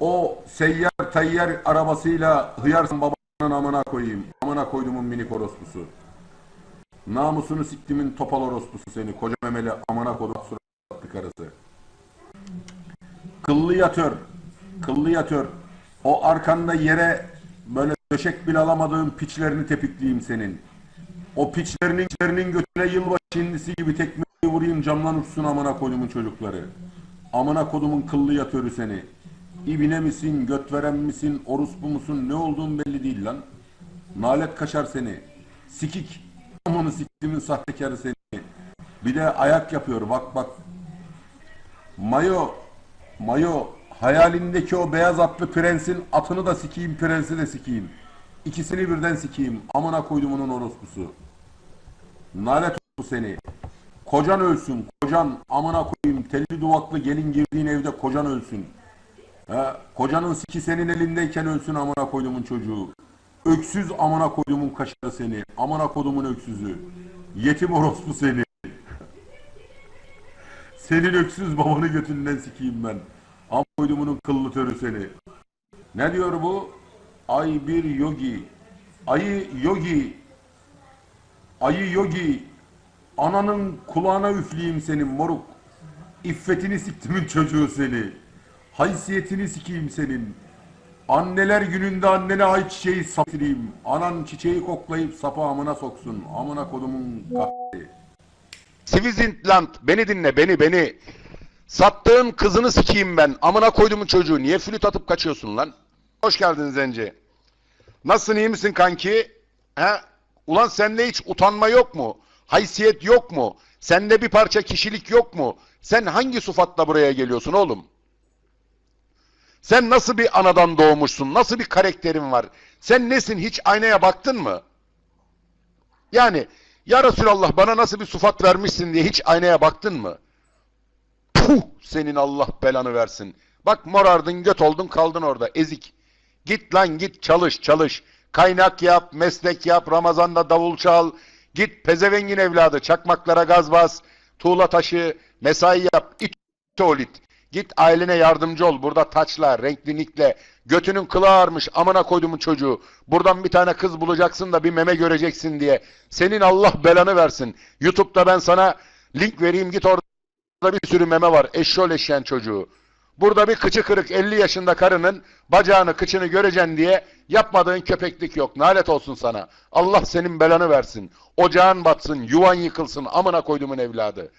O seyyar tayyar arabasıyla hıyarsın babanın amına koyayım. Amına koydumun minik orospusu. Namusunu siktimin topal orospusu seni. Koca memeli amına kodum suratlı karısı. Kıllı yatör. Kıllı yatör. O arkanda yere böyle döşek bile alamadığın piçlerini tepikleyeyim senin. O piçlerinin piçlerinin götüne yılbaşı indisi gibi tekmeyi vurayım camdan uçsun amına kodumun çocukları. Amına kodumun kıllı yatörü seni. İbine misin, göt veren misin, orospu musun ne olduğun belli değil lan. Nalet kaşar seni. Sikik. Amını siktimin sahtekarı seni. Bir de ayak yapıyor bak bak. Mayo, Mayo hayalindeki o beyaz atlı prensin atını da sikeyim, prensi de sikeyim. İkisini birden sikeyim. Amına koydumunun orospusu. Nalet bu seni. Kocan ölsün, kocan amına koyayım. Telli duvaklı gelin girdiğin evde kocan ölsün. He, kocanın siki senin elindeyken ölsün amına koydumun çocuğu. Öksüz amına koydumun kaşarı seni. Amına koydumun öksüzü. Yetim orospu seni. Senin öksüz babanı götünden sikeyim ben. Am koydumunun kıllı törü seni. Ne diyor bu? Ay bir yogi. Ayı yogi. Ayı yogi. Ananın kulağına üfleyeyim senin moruk. İffetini siktimin çocuğu seni. Haysiyetini sikeyim senin. Anneler gününde annene ay çiçeği sapireyim. Anan çiçeği koklayıp sapı amına soksun. Amına kodumun kahri. Sivizintland beni dinle beni beni. Sattığın kızını sikeyim ben. Amına koydumun çocuğu. Niye flüt atıp kaçıyorsun lan? Hoş geldin Zenci. Nasılsın iyi misin kanki? He? Ulan sende hiç utanma yok mu? Haysiyet yok mu? Sende bir parça kişilik yok mu? Sen hangi sufatla buraya geliyorsun oğlum? Sen nasıl bir anadan doğmuşsun? Nasıl bir karakterin var? Sen nesin? Hiç aynaya baktın mı? Yani ya Resulallah bana nasıl bir sıfat vermişsin diye hiç aynaya baktın mı? Puh senin Allah belanı versin. Bak morardın göt oldun kaldın orada ezik. Git lan git çalış çalış. Kaynak yap, meslek yap, Ramazan'da davul çal. Git pezevengin evladı çakmaklara gaz bas. Tuğla taşı, mesai yap, it olit. Git ailene yardımcı ol. Burada taçla, renklinikle. Götünün kılı ağarmış amına koydumun çocuğu. Buradan bir tane kız bulacaksın da bir meme göreceksin diye. Senin Allah belanı versin. Youtube'da ben sana link vereyim git orada bir sürü meme var. Eşşol eşeğen çocuğu. Burada bir kıçı kırık 50 yaşında karının bacağını kıçını göreceksin diye yapmadığın köpeklik yok. Nalet olsun sana. Allah senin belanı versin. Ocağın batsın, yuvan yıkılsın amına koydumun evladı.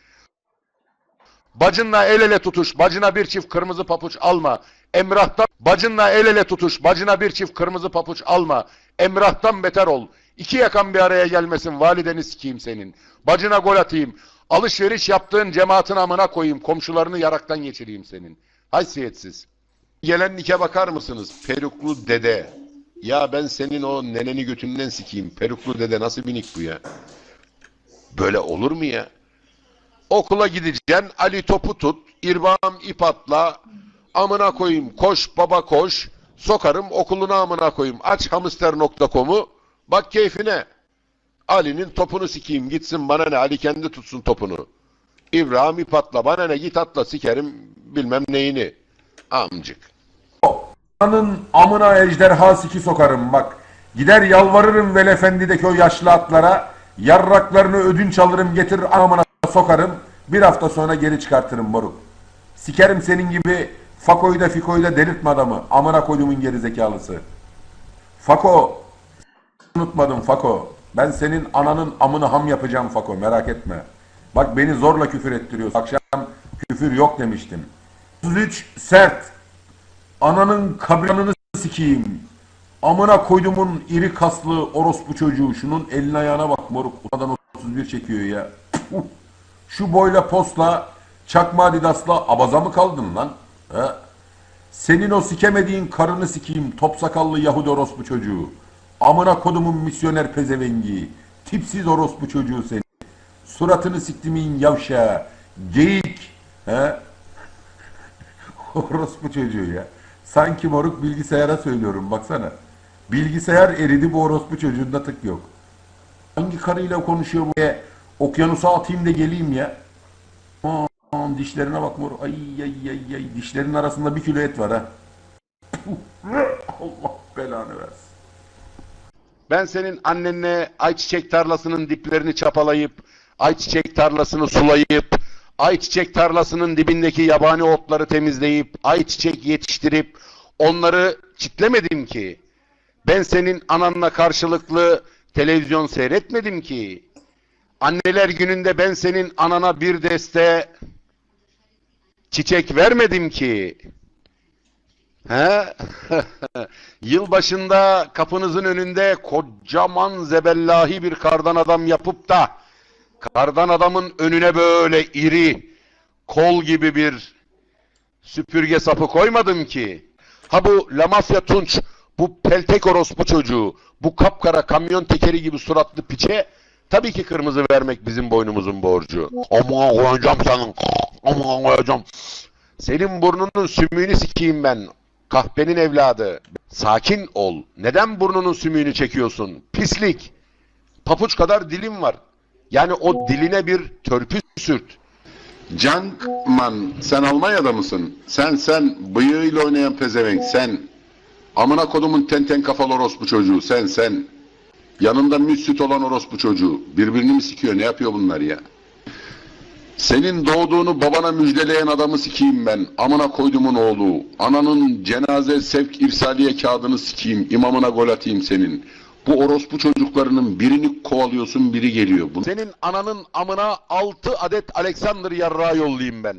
Bacınla el ele tutuş, bacına bir çift kırmızı papuç alma. Emrahtan bacınla el ele tutuş, bacına bir çift kırmızı papuç alma. Emrahtan beter ol. İki yakan bir araya gelmesin, valideni sikeyim senin. Bacına gol atayım. Alışveriş yaptığın cemaatin amına koyayım, komşularını yaraktan geçireyim senin. Haysiyetsiz. Gelen nike bakar mısınız? Peruklu dede. Ya ben senin o neneni götünden sikeyim. Peruklu dede nasıl bir nick bu ya? Böyle olur mu ya? Okula gideceksin, Ali topu tut, irbağım ip atla, amına koyayım, koş baba koş, sokarım okuluna amına koyayım, aç hamster.com'u, bak keyfine. Ali'nin topunu sikeyim, gitsin bana ne, Ali kendi tutsun topunu. İbrahim ip atla, bana ne, git atla, sikerim bilmem neyini. Amcık. Anın amına ejderha siki sokarım bak. Gider yalvarırım Velefendi'deki o yaşlı atlara. Yarraklarını ödünç alırım getirir amına sokarım. Bir hafta sonra geri çıkartırım moruk. Sikerim senin gibi Fako'yu da Fiko'yu da delirtme adamı. Amına koyduğumun geri zekalısı. Fako. Unutmadım Fako. Ben senin ananın amını ham yapacağım Fako merak etme. Bak beni zorla küfür ettiriyorsun. Akşam küfür yok demiştim. 33 sert. Ananın kabranını sikeyim. Amına koydumun iri kaslı orospu çocuğu. Şunun elin ayağına bak moruk. Ulan 31 çekiyor ya. Puh. Şu boyla posla çakma adidasla abaza mı kaldın lan? He? Senin o sikemediğin karını sikeyim top sakallı Yahudi orospu çocuğu. Amına kodumun misyoner pezevengi. Tipsiz orospu çocuğu seni. Suratını siktimin yavşağı. Geyik. He? orospu çocuğu ya. Sanki moruk bilgisayara söylüyorum baksana. Bilgisayar eridi bu orospu çocuğunda tık yok. Hangi karıyla konuşuyor bu? E, okyanusa atayım da geleyim ya. Aman dişlerine bak moruk. Ay ay ay ay. Dişlerin arasında bir kilo et var ha. Allah belanı versin. Ben senin annenle ayçiçek tarlasının diplerini çapalayıp, ayçiçek tarlasını sulayıp, ayçiçek tarlasının dibindeki yabani otları temizleyip, ayçiçek yetiştirip, onları çitlemedim ki. Ben senin ananla karşılıklı televizyon seyretmedim ki. Anneler gününde ben senin anana bir deste çiçek vermedim ki. He? Yılbaşında kapınızın önünde kocaman zebellahi bir kardan adam yapıp da kardan adamın önüne böyle iri kol gibi bir süpürge sapı koymadım ki. Ha bu La Mafya Tunç, bu peltek orospu çocuğu, bu kapkara kamyon tekeri gibi suratlı piçe tabii ki kırmızı vermek bizim boynumuzun borcu. Aman koyacağım senin, aman koyacağım. Senin burnunun sümüğünü sikeyim ben. Kahpenin evladı. Sakin ol. Neden burnunun sümüğünü çekiyorsun? Pislik. Papuç kadar dilim var. Yani o diline bir törpü sürt. Cankman sen Almanya'da mısın? Sen sen bıyığıyla oynayan pezevenk sen. Amına kodumun tenten kafalı orospu çocuğu sen sen. Yanında müssit olan orospu çocuğu. Birbirini mi sikiyor ne yapıyor bunlar ya? Senin doğduğunu babana müjdeleyen adamı sikeyim ben. Amına koydumun oğlu. Ananın cenaze sevk irsaliye kağıdını sikeyim. İmamına gol atayım senin. Bu orospu çocuklarının birini kovalıyorsun biri geliyor. Senin ananın amına 6 adet Alexander yarrağı yollayayım ben.